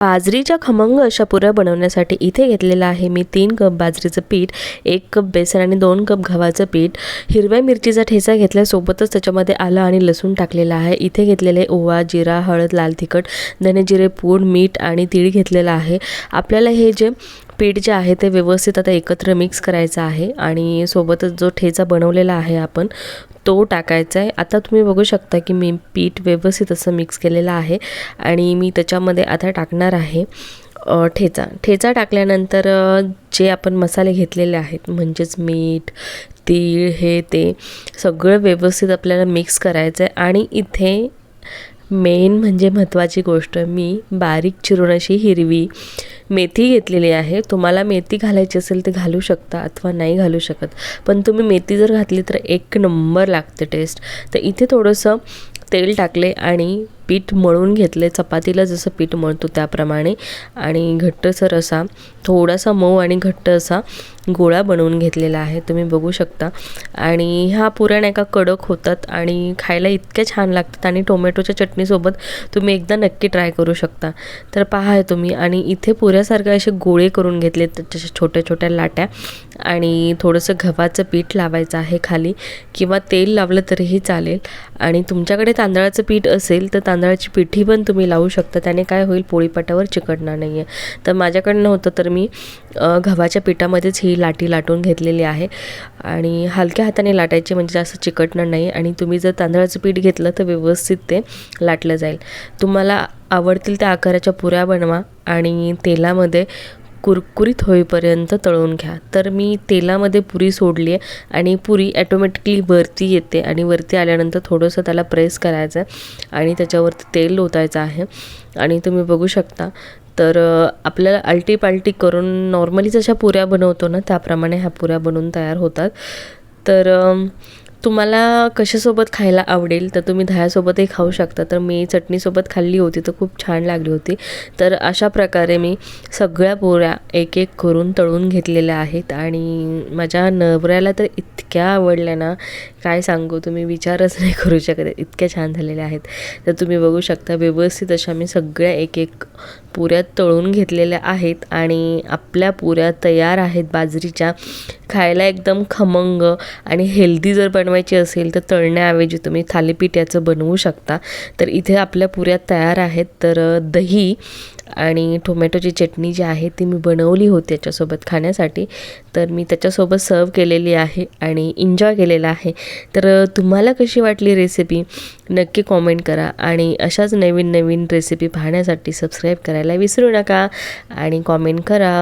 बाजरीच्या खमंग अशा पुऱ्या बनवण्यासाठी इथे घेतलेलं आहे मी तीन कप बाजरीचं पीठ एक कप बेसन आणि दोन कप गव्हाचं पीठ. हिरव्या मिरचीचा ठेचा घेतल्यासोबतच त्याच्यामध्ये आलं आणि लसूण टाकलेलं आहे. इथे घेतलेले ओवा जिरा हळद लाल तिखट धने जिरे पूड मीठ आणि तीळ घेतलेलं आहे. आपल्याला हे जे पीठ जे आहे ते व्यवस्थित आता एकत्र मिक्स करायचं आहे आणि सोबतच जो ठेचा बनवलेला आहे आपण तो टाकायचा आहे. आता तुम्ही बघू शकता की मी पीठ व्यवस्थित असं मिक्स केलेलं आहे आणि मी त्याच्यामध्ये आता टाकणार आहे ठेचा. ठेचा टाकल्यानंतर जे आपण मसाले घेतलेले आहेत म्हणजेच मीठ तीळ हे ते सगळं व्यवस्थित आपल्याला मिक्स करायचं आहे. आणि इथे मेन म्हणजे महत्त्वाची गोष्ट मी बारीक चिरून अशी हिरवी मेथी घेतलेली आहे. तुम्हाला मेथी घालायची असेल ते घालू शकता अथवा नाही घालू शकत. पण तुम्ही मेथी जर घातली तर एक नंबर लागते टेस्ट तर इथे थोडंसं तेल टाकले आणि पीठ मळून घेतले. चपातीला जसं पीठ मळतो त्याप्रमाणे. आणि घट्टसर असा थोडासा मऊ आणि घट्ट असा गोळा बनवून घेतलेला आहे. तुम्ही बघू शकता. आणि ह्या पुऱ्या नाही का कडक होतात आणि खायला इतक्या छान लागतात. आणि टोमॅटोच्या चटणीसोबत तुम्ही एकदा नक्की ट्राय करू शकता. तर पहा आहे तुम्ही. आणि इथे पुऱ्यासारखे असे गोळे करून घेतले त्याच्या छोट्या छोट्या लाट्या. आणि थोडंसं गव्हाचं पीठ लावायचं आहे खाली. किंवा तेल लावलं तरीही चालेल. आणि तुमच्याकडे तांदळाचं पीठ असेल तर तांदळाची पिठी पण तुम्ही लावू शकता. त्याने काय होईल पोळीपाटावर चिकटणार नाही आहे तर माझ्याकडनं होतं तर मी गव्हाच्या पिठामध्येच ही लाटी लाटून घेतलेली आहे. आणि हलक्या हाताने लाटायची म्हणजे जास्त चिकटणार नाही. आणि तुम्ही जर तांदळाचं पीठ घेतलं तर व्यवस्थित ते लाटलं जाईल. तुम्हाला आवडतील त्या आकाराच्या पुऱ्या बनवा. आणि तेलामध्ये कुरकुरीत होईपर्यंत तळून घ्या. तर मी तेलामध्ये पुरी सोडली आहे आणि पुरी ॲटोमॅटिकली वरती येते आणि वरती आल्यानंतर थोडंसं त्याला प्रेस करायचं आहे आणि त्याच्यावरती तेल ओतायचं आहे. आणि तुम्ही बघू शकता. तर आपल्याला आलटीपालटी करून नॉर्मली जशा पुऱ्या बनवतो ना त्याप्रमाणे ह्या पुऱ्या बनवून तयार होतात. तर तुम्हाला कशासोबत खायला आवडेल? तर तुम्ही दह्यासोबतही खाऊ शकता. तर मी चटणीसोबत खाल्ली होती तर खूप छान लागली होती. तर अशा प्रकारे मी सगळ्या पोऱ्या एक एक करून तळून घेतलेल्या आहेत. आणि माझ्या नवऱ्याला तर इतक्या आवडल्या ना काय सांगू? तुम्ही विचारच नाही करू शकत. इतक्या छान झालेल्या आहेत. तर तुम्ही बघू शकता व्यवस्थित अशा मी सगळ्या एक एक पुऱ्या तळून घेतलेल्या आहेत. आणि आपल्या पुऱ्या तयार आहेत बाजरीच्या. खायला एकदम खमंग आणि हेल्दी जर पण बनवायची असेल तर तळण्याऐवजी तुम्ही थालीपीठ याचं बनवू शकता. तर इथे आपल्या पुऱ्या तयार आहेत. तर दही आणि टोमॅटोची चटणी जी आहे ती मी बनवली होती याच्यासोबत खाण्यासाठी. तर मी त्याच्यासोबत सर्व केलेली आहे आणि एन्जॉय केलेला आहे. तर तुम्हाला कशी वाटली रेसिपी नक्की कॉमेंट करा आणि अशाच नवीन नवीन रेसिपी पाहण्यासाठी सबस्क्राईब करायला विसरू नका आणि कॉमेंट करा.